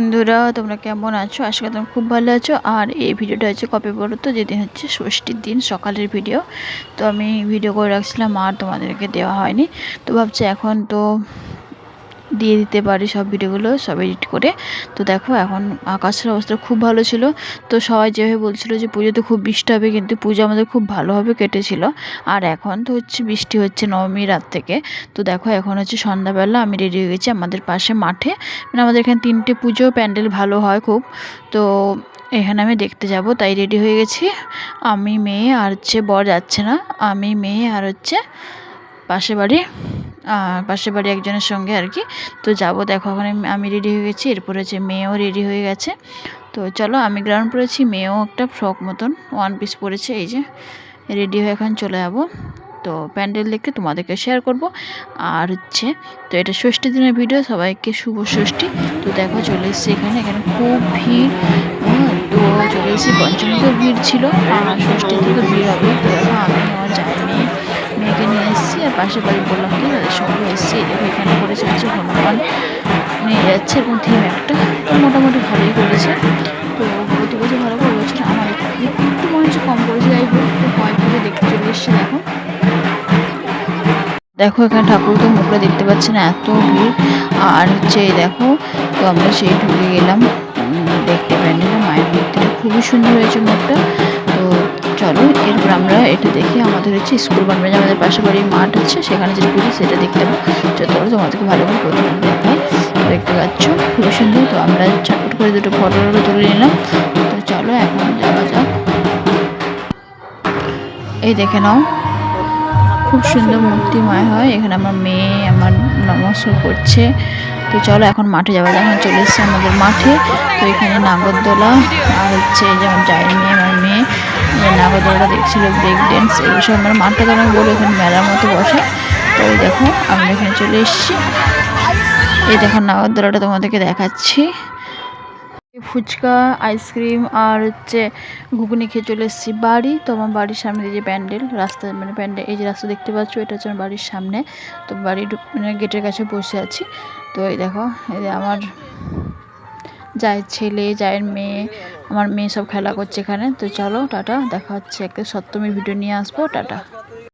বন্ধুরা, তোমরা কেমন আছো? আশা করি তোমরা খুব ভালো আছো। আর এই ভিডিওটা হচ্ছে কপি বলো তো যেদিন হচ্ছে ষষ্ঠীর দিন, সকালের ভিডিও। তো আমি ভিডিও করে রাখছিলাম, আর তোমাদেরকে দেওয়া হয়নি। তো ভাবছি এখন তো দিয়ে দিতে পারি সব ভিডিওগুলো, সব এডিট করে। তো দেখো এখন আকাশের অবস্থা খুব ভালো ছিল। তো সবাই যেভাবে বলছিল যে পুজোতে খুব বৃষ্টি হবে, কিন্তু পুজো আমাদের খুব ভালোভাবে কেটেছিল। আর এখন তো হচ্ছে বৃষ্টি হচ্ছে নবমী রাত থেকে। তো দেখো এখন হচ্ছে সন্ধ্যাবেলা আমি রেডি হয়ে গেছি আমাদের পাশে মাঠে। মানে আমাদের এখানে তিনটে পুজো প্যান্ডেল ভালো হয় খুব। তো এখানে আমি দেখতে যাব, তাই রেডি হয়ে গেছি। আমি, মেয়ে আর হচ্ছে বর যাচ্ছে না। আমি, মেয়ে আর হচ্ছে পাশে বাড়ি। পাশের বাড়ি একজনের সঙ্গে আর কি। তো যাব, দেখো ওখানে আমি রেডি হয়ে গেছি, এরপরে হচ্ছে মেয়েও রেডি হয়ে গেছে। তো চলো, আমি গ্রাউন্ড পরেছি মেয়েও একটা ফ্রক মতন ওয়ান পিস পরেছে, এই যে রেডি হয়ে এখন চলে যাব। তো প্যান্ডেল দেখে তোমাদেরকে শেয়ার করব। আর হচ্ছে, তো এটা ষষ্ঠী দিনের ভিডিও সবাইকে শুভ ষষ্ঠী। তো দেখো, চলে এসেছি এখানে এখানে খুব ভিড়। তো চলে এসেছি, পঞ্চমীতেও ভিড় ছিল, আর ষষ্ঠীতে তো ভিড় হবে। তো আমি পাশের বাড়ি বললাম, কি তাদের সঙ্গে এসেছি এখানে করেছে হচ্ছে হনুমান নিয়ে যাচ্ছে এবং থিম একটা। মোটামুটি ভালোই করেছে। তো প্রতি বছর ভালো করে বলছে আমার একটু মনে হচ্ছে কম করেছে, যাই হোক, তো কয়েক পুজো দেখতে চলে এসছে, দেখো। দেখো, এখানে ঠাকুর তো মুখটা দেখতে পাচ্ছি না, এত ভিড়। আর হচ্ছে, দেখো, তো আমরা সেই ঢুকে গেলাম দেখতে প্যান্ডেলে মায়ের মূর্তিটা। খুবই সুন্দর হয়েছে মুখটা। তো চলো, এরপর আমরা এটা দেখে, আমাদের হচ্ছে স্কুল বানবে আমাদের পাশে বাড়ির মাঠ আছে, সেখানে যে পুজো সেটা দেখতে পাবো। চলো, তোমাদেরকে ভালো করে প্রথমে দেখতে পাচ্ছ, খুবই সুন্দর, তো আমরা চটপট করে দুটো ফটো তুলে নিলাম। তো চলো, এখন যাওয়া যাক। এই দেখে নাও, খুব সুন্দর মূর্তি মায় হয়। এখানে আমার মেয়ে, আমার নমস্কার করছে। তো চলো, এখন মাঠে যাওয়া এখন চলে এসছে আমাদের মাঠে। তো এখানে নাগরদোলা, আর হচ্ছে যেমন যাই মেয়ে, আমার মেয়ে। নাগরদোলা দেখছিল ব্রেক ড্যান্স এইসব আমার মাঠটা আমি বলো এখানে মেলার মতো বসে। তো এই দেখো, আমরা এখানে চলে এসেছি। এই দেখো নাগরদোলাটা তোমাদেরকে দেখাচ্ছি। ফুচকা, আইসক্রিম আর হচ্ছে ঘুগনি খেয়ে চলে এসেছি বাড়ি। তো আমার বাড়ির সামনে যে প্যান্ডেল, রাস্তা মানে প্যান্ডেল, এই যে রাস্তা দেখতে পাচ্ছ, এটা হচ্ছে আমার বাড়ির সামনে। তো বাড়ির মানে গেটের কাছে বসে আছি। তো এই দেখো, এই আমার যায়ের ছেলে যায়ের মেয়ে আমার মেয়ে সব খেলা করছে এখানে। তো চলো, টাটা, দেখা হচ্ছে। একটা সপ্তমীর ভিডিও নিয়ে আসব, টাটা।